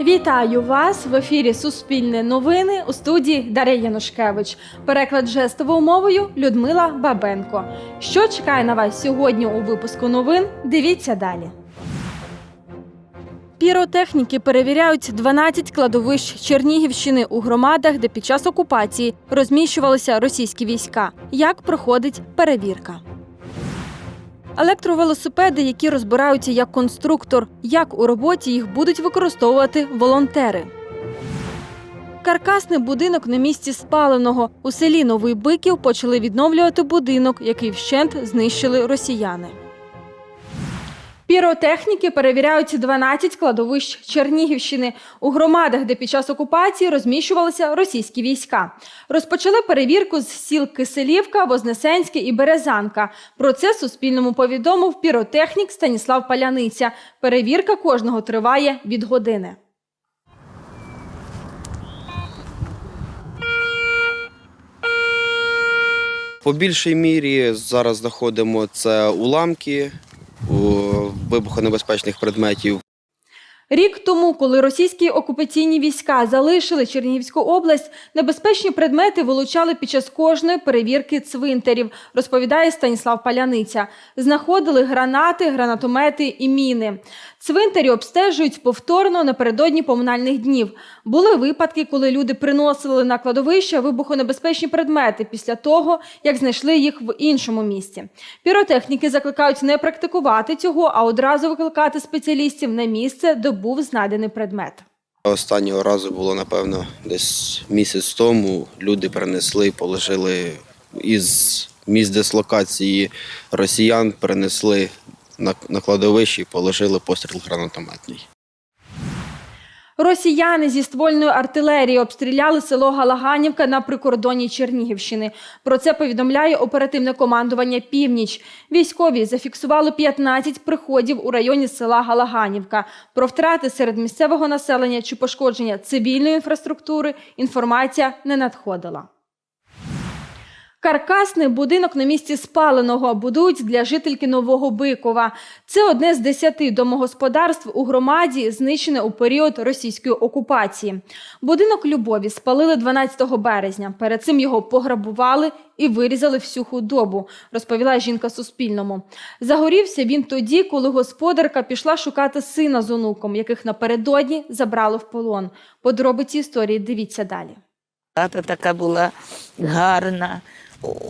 Вітаю вас в ефірі Суспільне новини у студії Дар'я Янушкевич. Переклад жестовою мовою Людмила Бабенко. Що чекає на вас сьогодні у випуску новин? Дивіться далі. Піротехніки перевіряють 12 кладовищ Чернігівщини у громадах, де під час окупації розміщувалися російські війська. Як проходить перевірка? Електровелосипеди, які розбираються як конструктор, як у роботі їх будуть використовувати волонтери. Каркасний будинок на місці спаленого у селі Новий Биків почали відновлювати будинок, який вщент знищили росіяни. Піротехніки перевіряють 12 кладовищ Чернігівщини у громадах, де під час окупації розміщувалися російські війська. Розпочали перевірку з сіл Киселівка, Вознесенське і Березанка. Про це Суспільному повідомив піротехнік Станіслав Паляниця. Перевірка кожного триває від години. По більшій мірі зараз знаходимо це уламки у вибухонебезпечних предметів. Рік тому, коли російські окупаційні війська залишили Чернігівську область, небезпечні предмети вилучали під час кожної перевірки цвинтарів, розповідає Станіслав Паляниця. Знаходили гранати, гранатомети і міни. Цвинтарі обстежують повторно напередодні поминальних днів. Були випадки, коли люди приносили на кладовище вибухонебезпечні предмети після того, як знайшли їх в іншому місці. Піротехніки закликають не практикувати цього, а одразу викликати спеціалістів на місце, де був знайдений предмет. Останнього разу було, напевно, десь місяць тому. Люди перенесли, положили із місць дислокації росіян, перенесли на, на кладовище і положили постріл гранатометний. Росіяни зі ствольної артилерії обстріляли село Галаганівка на прикордоні Чернігівщини. Про це повідомляє оперативне командування Північ. Військові зафіксували 15 приходів у районі села Галаганівка. Про втрати серед місцевого населення чи пошкодження цивільної інфраструктури інформація не надходила. Каркасний будинок на місці спаленого будують для жительки Нового Бикова. Це одне з десяти домогосподарств у громаді, знищене у період російської окупації. Будинок Любові спалили 12 березня. Перед цим його пограбували і вирізали всю худобу, розповіла жінка Суспільному. Загорівся він тоді, коли господарка пішла шукати сина з онуком, яких напередодні забрали в полон. Подробиці історії дивіться далі. Хата така була гарна,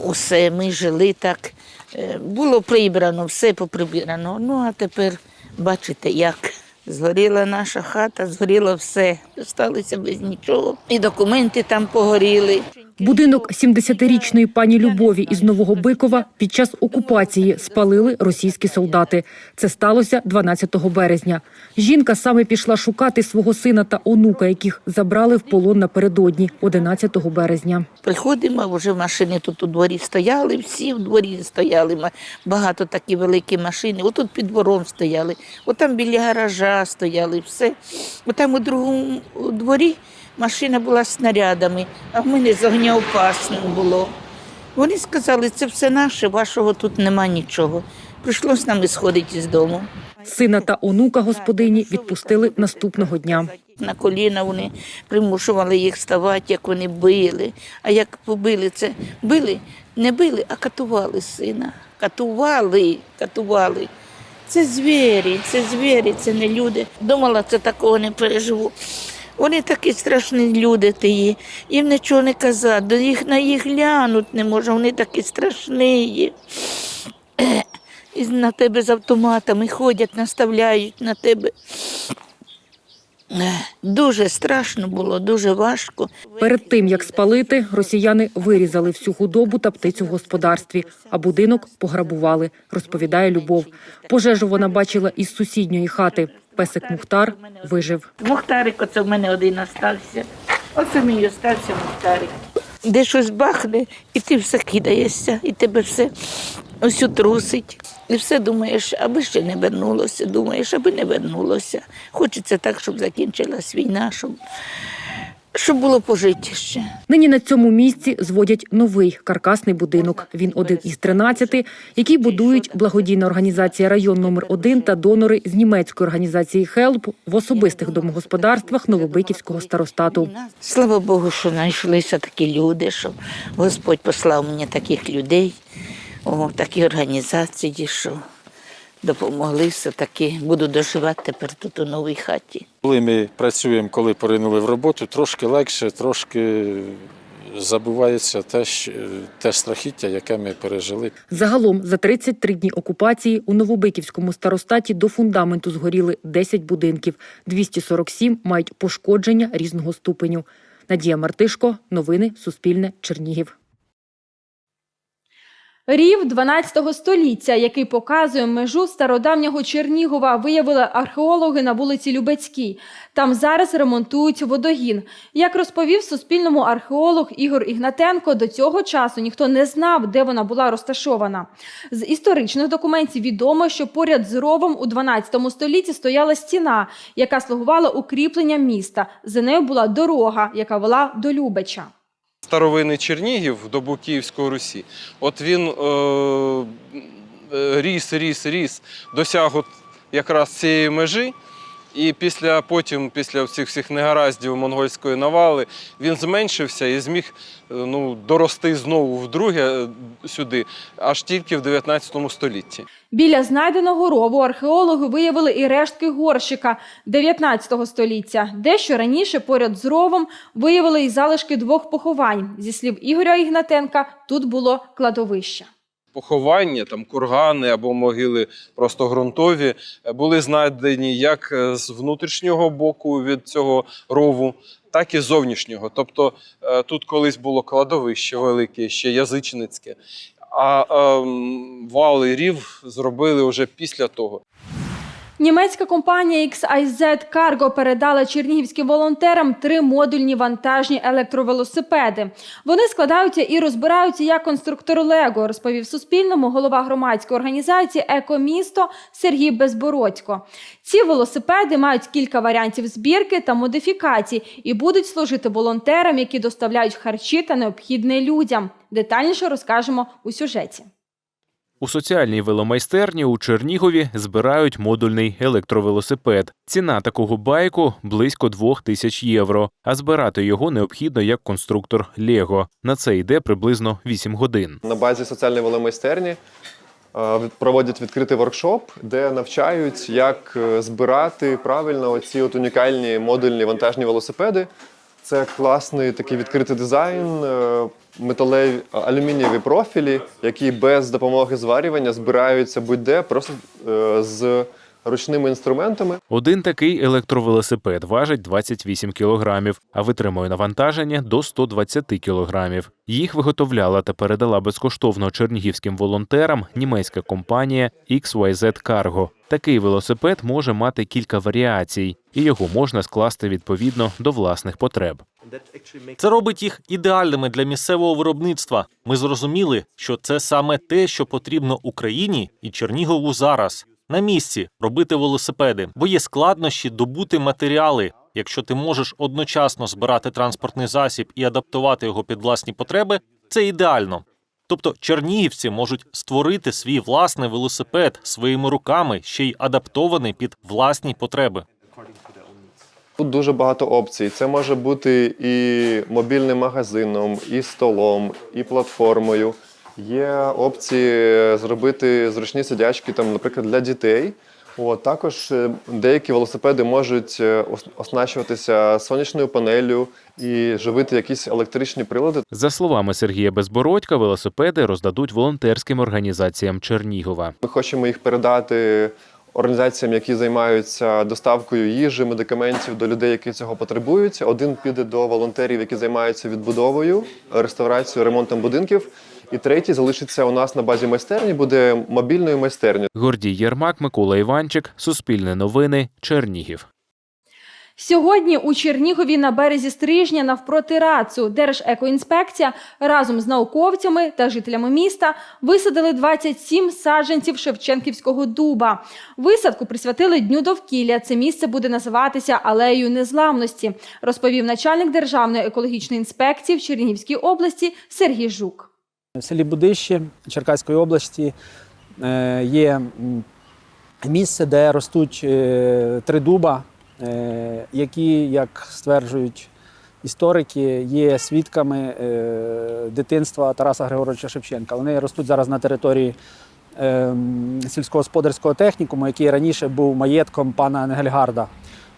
усе, ми жили так. Е, Було прибрано, все поприбрано. Ну, а тепер бачите, як згоріла наша хата, згоріло все. Залишилися без нічого. І документи там погоріли. Будинок 70-річної пані Любові із Нового Бикова під час окупації спалили російські солдати. Це сталося 12 березня. Жінка саме пішла шукати свого сина та онука, яких забрали в полон напередодні 11 березня. Приходимо, вже машини тут у дворі стояли, всі в дворі стояли. Багато такі великі машини. Отут під двором стояли, отам біля гаража стояли, все. Отам у другому дворі машина була снарядами, а в мене з огнеопасним було. Вони сказали, це все наше, вашого тут нема нічого. Прийшлося нам і сходити з дому. Сина та онука господині відпустили наступного дня. На коліна вони примушували їх ставати, як вони били. А як побили це, били, не били, а катували сина. Катували, катували. Це звірі, це звірі, це не люди. Думала, це такого не переживу. Вони такі страшні люди тії. Їм нічого не казати, до їх на їх глянуть не можна, вони такі страшні. І на тебе з автоматами ходять, наставляють на тебе. Дуже страшно було, дуже важко. Перед тим як спалити, росіяни вирізали всю худобу та птицю в господарстві, а будинок пограбували, розповідає Любов. Пожежу вона бачила із сусідньої хати. Песик Мухтар вижив. Мухтарик, оце в мене один остався. Оце мій остався Мухтарик. Де щось бахне, і ти все кидаєшся, і тебе все ось трусить. І все думаєш, аби ще не вернулося, думаєш, аби не вернулося. Хочеться так, щоб закінчилась війна, щоб Щоб було пожити ще. Нині на цьому місці зводять новий каркасний будинок. Він один із 13, який будують благодійна організація район номер 1 та донори з німецької організації «Хелп» в особистих домогосподарствах Новобиківського старостату. Слава Богу, що знайшлися такі люди, що Господь послав мені таких людей, о, такі організації, що допомогли все-таки. Буду доживати тепер тут у новій хаті. Коли ми працюємо, коли поринули в роботу, трошки легше, трошки забувається те, що- те страхіття, яке ми пережили. Загалом за 33 дні окупації у Новобиківському старостаті до фундаменту згоріли 10 будинків, 247 мають пошкодження різного ступеню. Надія Мартишко, новини Суспільне, Чернігів. Рів 12 століття, який показує межу стародавнього Чернігова, виявили археологи на вулиці Любецькій. Там зараз ремонтують водогін. Як розповів Суспільному археолог Ігор Ігнатенко, до цього часу ніхто не знав, де вона була розташована. З історичних документів відомо, що поряд з ровом у 12 столітті стояла стіна, яка слугувала укріпленням міста. За нею була дорога, яка вела до Любеча. Старовинний Чернігів до Букіївської Русі. От він е, е, ріс, ріс, ріс, досяг от якраз цієї межі. І після потім, після цих всіх негараздів монгольської навали, він зменшився і зміг е, ну, дорости знову вдруге е, сюди, аж тільки в 19 столітті. Біля знайденого рову археологи виявили і рештки горщика 19 століття. Дещо раніше поряд з ровом виявили і залишки двох поховань. Зі слів Ігоря Ігнатенка, тут було кладовище. Поховання, там кургани або могили просто ґрунтові, е, були знайдені як е, з внутрішнього боку від цього рову, так і з зовнішнього. Тобто е, тут колись було кладовище велике, ще язичницьке, а ем, вал рів зробили вже після того. Німецька компанія XIZ Cargo передала чернігівським волонтерам три модульні вантажні електровелосипеди. Вони складаються і розбираються як конструктор Лего, розповів Суспільному голова громадської організації Екомісто Сергій Безбородько. Ці велосипеди мають кілька варіантів збірки та модифікацій і будуть служити волонтерам, які доставляють харчі та необхідне людям. Детальніше розкажемо у сюжеті. У соціальній веломайстерні у Чернігові збирають модульний електровелосипед. Ціна такого байку близько двох тисяч євро. А збирати його необхідно як конструктор Лего. На це йде приблизно 8 годин. На базі соціальної веломайстерні е, проводять відкритий воркшоп, де навчають, як е, збирати правильно оці от унікальні модульні вантажні велосипеди. Це класний такий відкритий дизайн, е, металеві алюмінієві профілі, які без допомоги зварювання збираються будь-де просто е, з ручними інструментами. Один такий електровелосипед важить 28 кілограмів, а витримує навантаження до 120 кілограмів. Їх виготовляла та передала безкоштовно чернігівським волонтерам німецька компанія XYZ Cargo. Такий велосипед може мати кілька варіацій, і його можна скласти відповідно до власних потреб. Це робить їх ідеальними для місцевого виробництва. Ми зрозуміли, що це саме те, що потрібно Україні і Чернігову зараз. На місці робити велосипеди, бо є складнощі добути матеріали. Якщо ти можеш одночасно збирати транспортний засіб і адаптувати його під власні потреби, це ідеально. Тобто чернігівці можуть створити свій власний велосипед своїми руками, ще й адаптований під власні потреби. Тут дуже багато опцій. Це може бути і мобільним магазином, і столом, і платформою. Є опції зробити зручні сидячки, там, наприклад, для дітей. От, також е, деякі велосипеди можуть е, оснащуватися сонячною панелью і живити якісь електричні прилади. За словами Сергія Безбородька, велосипеди роздадуть волонтерським організаціям Чернігова. Ми хочемо їх передати організаціям, які займаються доставкою їжі, медикаментів до людей, які цього потребують. Один піде до волонтерів, які займаються відбудовою, реставрацією, ремонтом будинків. І третій залишиться у нас на базі майстерні, буде мобільною майстернею. Гордій Єрмак, Микола Іванчик, Суспільне новини, Чернігів. Сьогодні у Чернігові на березі Стрижня навпроти Рацу Держекоінспекція разом з науковцями та жителями міста висадили 27 саджанців Шевченківського дуба. Висадку присвятили Дню довкілля. Це місце буде називатися Алеєю Незламності, розповів начальник Державної екологічної інспекції в Чернігівській області Сергій Жук. В селі Будище Черкаської області е, є місце, де ростуть е, три дуба, е, які, як стверджують історики, є свідками дитинства Тараса Григоровича Шевченка. Вони ростуть зараз на території сільськогосподарського технікуму, який раніше був маєтком пана Енгельгарда,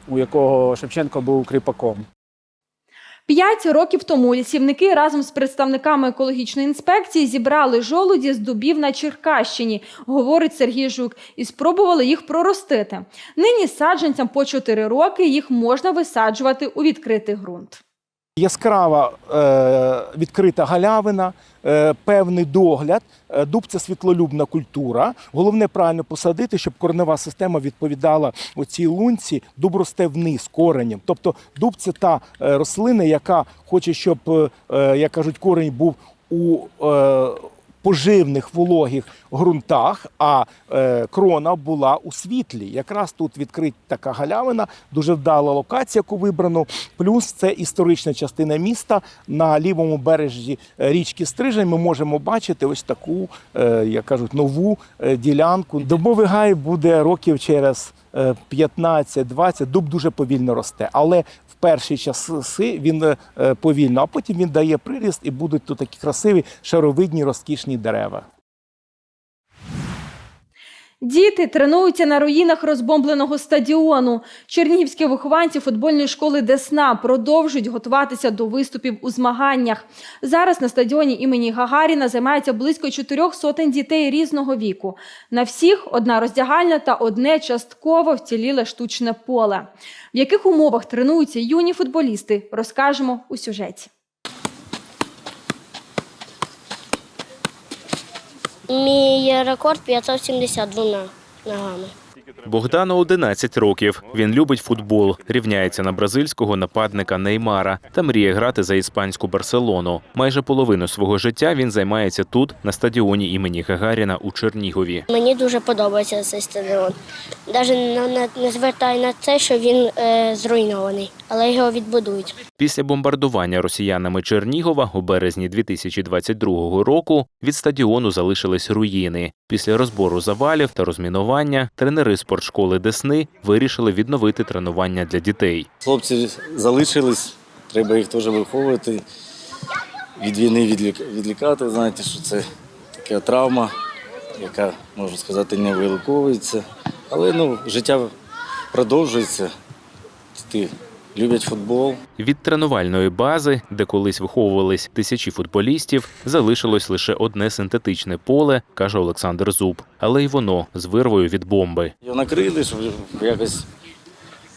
у якого Шевченко був кріпаком. П'ять років тому лісівники разом з представниками екологічної інспекції зібрали жолуді з дубів на Черкащині, говорить Сергій Жук, і спробували їх проростити. Нині саджанцям по 4 роки їх можна висаджувати у відкритий ґрунт. Яскрава е, відкрита галявина, е, певний догляд. Е, Дуб це світлолюбна культура. Головне правильно посадити, щоб коренева система відповідала оцій лунці. Дуб росте вниз коренем. Тобто дуб це та рослина, яка хоче, щоб, як кажуть, корень був у поживних вологих ґрунтах, а е, крона була у світлі. Якраз тут відкрита така галявина, дуже вдала локація, яку вибрано. Плюс це історична частина міста. На лівому бережі е, річки Стрижень ми можемо бачити ось таку, е, як кажуть, нову е, ділянку. Дубовий гай буде років через е, 15-20. Дуб дуже повільно росте, але перші часи він е, повільно, а потім він дає приріст і будуть тут такі красиві шаровидні розкішні дерева. Діти тренуються на руїнах розбомбленого стадіону. Чернігівські вихованці футбольної школи Десна продовжують готуватися до виступів у змаганнях. Зараз на стадіоні імені Гагаріна займається близько чотирьох сотень дітей різного віку. На всіх одна роздягальня та одне частково вціліле штучне поле. В яких умовах тренуються юні футболісти, розкажемо у сюжеті. Мій рекорд 572 ногами. Богдану 11 років. Він любить футбол, рівняється на бразильського нападника Неймара та мріє грати за іспанську Барселону. Майже половину свого життя він займається тут, на стадіоні імені Гагаріна у Чернігові. Мені дуже подобається цей стадіон. Навіть не, звертаю на це, що він е, зруйнований, але його відбудують. Після бомбардування росіянами Чернігова у березні 2022 року від стадіону залишились руїни. Після розбору завалів та розмінування тренери спортшколи Десни вирішили відновити тренування для дітей. Хлопці залишились, треба їх теж виховувати, від війни відлік- відлікати. Знаєте, що це така травма, яка, можна сказати, не виліковується. Але ну, життя продовжується. Діти люблять футбол. Від тренувальної бази, де колись виховувались тисячі футболістів, залишилось лише одне синтетичне поле, каже Олександр Зуб. Але й воно з вирвою від бомби. Його накрили, щоб якось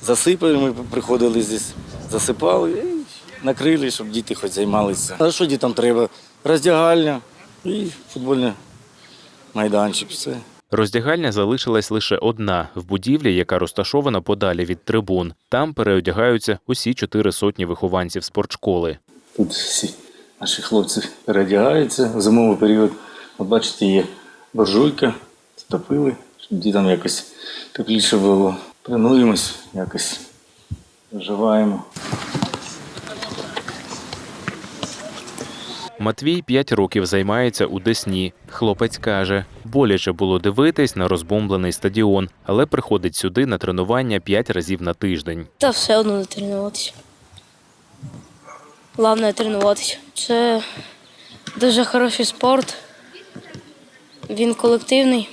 засипали. Ми приходили здесь, засипали і накрили, щоб діти хоч займалися. А що дітям треба? Роздягальня і футбольний майданчик. Все. Роздягальня залишилась лише одна в будівлі, яка розташована подалі від трибун. Там переодягаються усі чотири сотні вихованців спортшколи. Тут всі наші хлопці переодягаються в зимовий період. От бачите, є буржуйка, затопили, щоб дітям якось тепліше було. Тренуємось, якось вживаємо. Матвій п'ять років займається у Десні. Хлопець каже, боляче було дивитись на розбомблений стадіон, але приходить сюди на тренування п'ять разів на тиждень. Та все одно не тренуватися. Головне тренуватися. Це дуже хороший спорт. Він колективний.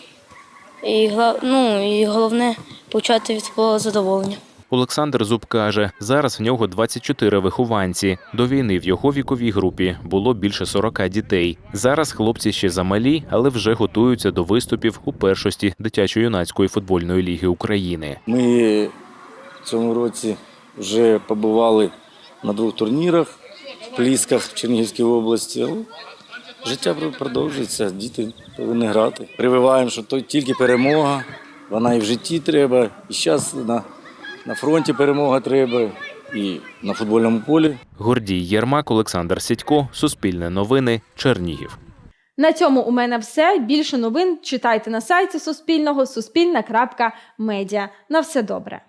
І, ну, і головне получати від свого задоволення. Олександр Зуб каже, зараз в нього 24 вихованці. До війни в його віковій групі було більше 40 дітей. Зараз хлопці ще замалі, але вже готуються до виступів у першості дитячо-юнацької футбольної ліги України. Ми в цьому році вже побували на двох турнірах в Плісках в Чернігівській області. Життя продовжується, діти повинні грати. Прививаємо, що то тільки перемога, вона і в житті треба, і зараз на на фронті перемога треба, і на футбольному полі. Гордій Єрмак, Олександр Сідько, Суспільне новини, Чернігів. На цьому у мене все. Більше новин читайте на сайті Суспільного суспільна.медіа. На все добре.